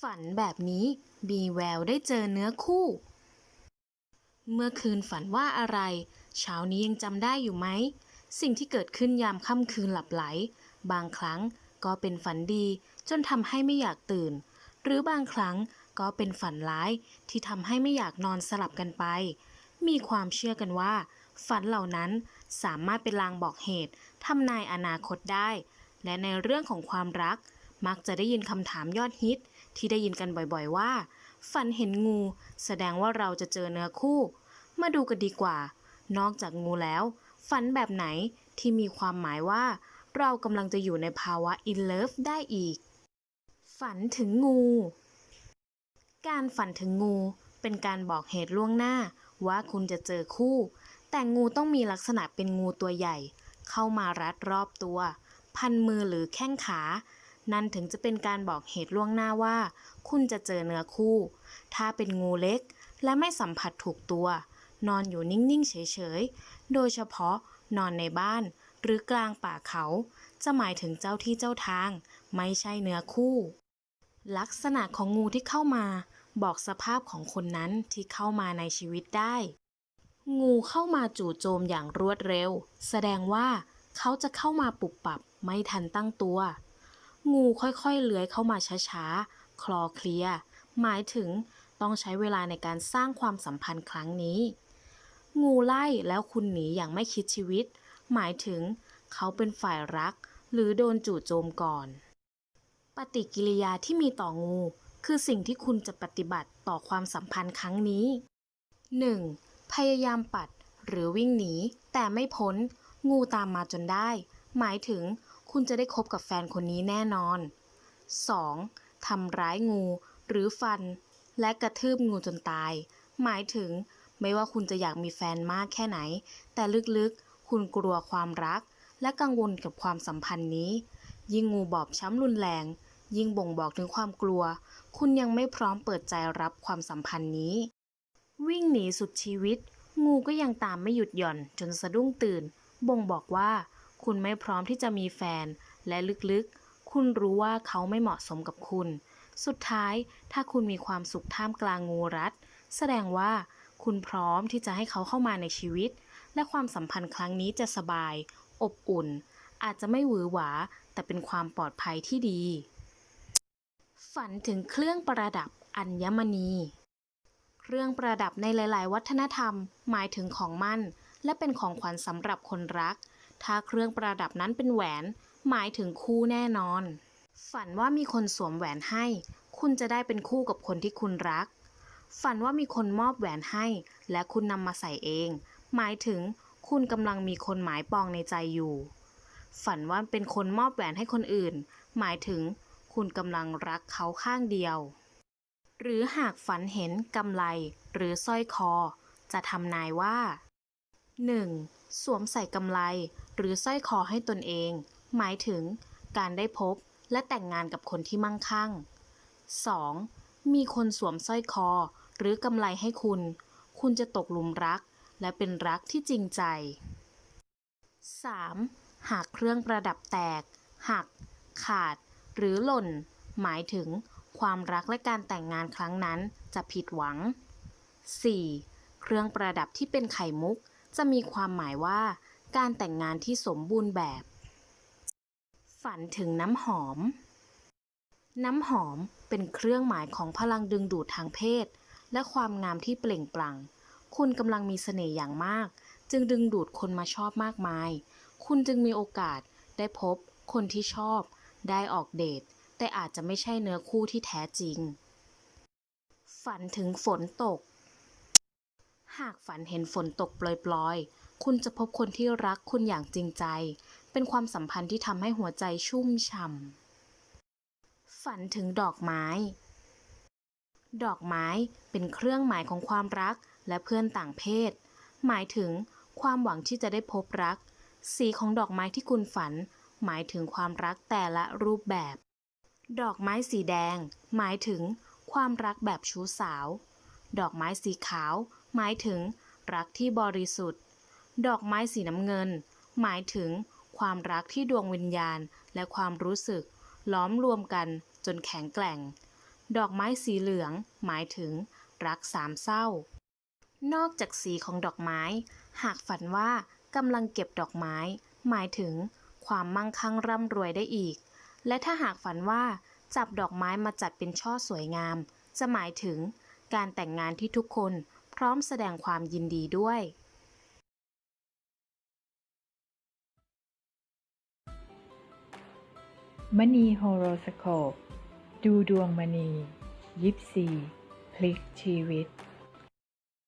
ฝันแบบนี้มีแววได้เจอเนื้อคู่ เมื่อคืนฝันว่าอะไร เช้านี้ยังจำได้อยู่ไหม สิ่งที่เกิดขึ้นยามค่ำคืนหลับไหล บางครั้งก็เป็นฝันดีจนทำให้ไม่อยากตื่น หรือบางครั้งก็เป็นฝันร้ายที่ทำให้ไม่อยากนอนสลับกันไป มีความเชื่อกันว่า ฝันเหล่านั้นสามารถเป็นลางบอกเหตุทำนายอนาคตได้ และในเรื่องของความรักมักจะได้ยินคำถามยอดฮิต ที่ได้ยินกันบ่อยๆว่า ฝันเห็นงู แสดงว่าเราจะเจอเนื้อคู่ มาดูกันดีกว่า นอกจากงูแล้ว ฝันแบบไหนที่มีความหมายว่า เรากำลังจะอยู่ในภาวะ in love ได้อีก ฝันถึงงู การฝันถึงงู เป็นการบอกเหตุล่วงหน้าว่าคุณจะเจอคู่ แต่งูต้องมีลักษณะเป็นงูตัวใหญ่ เข้ามารัดรอบตัว พันมือหรือแข้งขา นั่นถึงจะเป็นการบอกเหตุล่วงหน้าว่า คุณจะเจอเนื้อคู่ ถ้าเป็นงูเล็กและไม่สัมผัสถูกตัว นอนอยู่นิ่ง ๆ เฉย ๆ โดยเฉพาะนอนในบ้าน หรือกลางป่าเขา จะหมายถึงเจ้าที่เจ้าทาง ไม่ใช่เนื้อคู่ ลักษณะของงูที่เข้ามา บอกสภาพของคนนั้นที่เข้ามาในชีวิตได้ งูเข้ามาจู่โจมอย่างรวดเร็ว แสดงว่าเขาจะเข้ามาปุบปับไม่ทันตั้งตัว งูค่อยๆเลื้อยเข้ามาช้าๆ คลอเคลีย หมายถึงต้องใช้เวลาในการสร้างความสัมพันธ์ครั้งนี้ งูไล่แล้วคุณหนีอย่างไม่คิดชีวิต หมายถึงเขาเป็นฝ่ายรัก หรือโดนจู่โจมก่อน ปฏิกิริยาที่มีต่องู คือสิ่งที่คุณจะปฏิบัติต่อความสัมพันธ์ครั้งนี้ 1. พยายามปัดหรือวิ่งหนี แต่ไม่พ้น งูตามมาจนได้ หมายถึง คุณจะได้คบกับแฟนคนนี้แน่นอน 2. ทำร้ายงูหรือฟัน และกระทืบงูจนตาย หมายถึงไม่ว่าคุณจะอยากมีแฟนมากแค่ไหน แต่ลึกๆ คุณกลัวความรัก และกังวลกับความสัมพันธ์นี้ ยิ่งงูบอบช้ำรุนแรง ยิ่งบ่งบอกถึงความกลัว คุณยังไม่พร้อมเปิดใจรับความสัมพันธ์นี้ วิ่งหนีสุดชีวิต งูก็ยังตามไม่หยุดหย่อนจนสะดุ้งตื่น บ่งบอกว่า คุณไม่พร้อมที่จะมีแฟน และลึกๆ คุณรู้ว่าเขาไม่เหมาะสมกับคุณ สุดท้ายถ้าคุณมีความสุขท่ามกลางงูรัด แสดงว่าคุณพร้อมที่จะให้เขาเข้ามาในชีวิต และความสัมพันธ์ครั้งนี้จะสบาย อบอุ่น อาจจะไม่หวือหวา แต่เป็นความปลอดภัยที่ดี ฝันถึงเครื่องประดับอัญมณีเครื่องประดับในหลาย ๆ วัฒนธรรม หมายถึงของมั่น และเป็นของขวัญสำหรับคนรัก ถ้าเครื่องประดับนั้นเป็นแหวน หมายถึงคู่แน่นอน ฝันว่ามีคนสวมแหวนให้ คุณจะได้เป็นคู่กับคนที่คุณรัก ฝันว่ามีคนมอบแหวนให้ และคุณนำมาใส่เอง หมายถึงคุณกำลังมีคนหมายปองในใจอยู่ ฝันว่าเป็นคนมอบแหวนให้คนอื่น หมายถึงคุณกำลังรักเขาข้างเดียว หรือหากฝันเห็นกำไลหรือสร้อยคอ จะทำนายว่า 1. สวมใส่กำไล หรือสร้อยคอให้ตนเอง หมายถึง การได้พบและแต่งงานกับคนที่มั่งคั่ง 2. มีคนสวมสร้อยคอ หรือกำไลให้คุณ คุณจะตกหลุมรัก และเป็นรักที่จริงใจ 3. หากเครื่องประดับแตก หัก ขาด หรือหล่น หมายถึง ความรักและการแต่งงานครั้งนั้นจะผิดหวัง 4. เครื่องประดับที่เป็นไข่มุก จะมีความหมายว่าการแต่งงานที่สมบูรณ์แบบ ฝันถึงน้ำหอม น้ำหอมเป็นเครื่องหมายของพลังดึงดูดทางเพศ และความงามที่เปล่งปลั่ง คุณกำลังมีเสน่ห์อย่างมาก จึงดึงดูดคนมาชอบมากมาย คุณจึงมีโอกาสได้พบคนที่ชอบ ได้ออกเดท แต่อาจจะไม่ใช่เนื้อคู่ที่แท้จริง ฝันถึงฝนตก หากฝันเห็นฝนตกปลอยๆ คุณจะพบคนที่รักคุณอย่างจริงใจ เป็นความสัมพันธ์ที่ทำให้หัวใจชุ่มฉ่ำ ฝันถึงดอกไม้ ดอกไม้เป็นเครื่องหมายของความรักและเพื่อนต่างเพศ หมายถึงความหวังที่จะได้พบรัก สีของดอกไม้ที่คุณฝัน หมายถึงความรักแต่ละรูปแบบ ดอกไม้สีแดง หมายถึงความรักแบบชู้สาว ดอกไม้สีขาว หมายถึงรักที่บริสุทธิ์ ดอกไม้สีน้ำเงิน หมายถึงความรักที่ดวงวิญญาณและความรู้สึก ล้อมรวมกันจนแข็งแกร่ง ดอกไม้สีเหลือง หมายถึงรักสามเศร้า นอกจากสีของดอกไม้ หากฝันว่ากำลังเก็บดอกไม้ หมายถึงความมั่งคั่งร่ำรวยได้อีก และถ้าหากฝันว่าจับดอกไม้มาจัดเป็นช่อสวยงาม จะหมายถึงการแต่งงานที่ทุกคน พร้อมแสดงความยินดีด้วยมณีโฮโรสโคป ดูดวงมณี ยิปซี พลิกชีวิต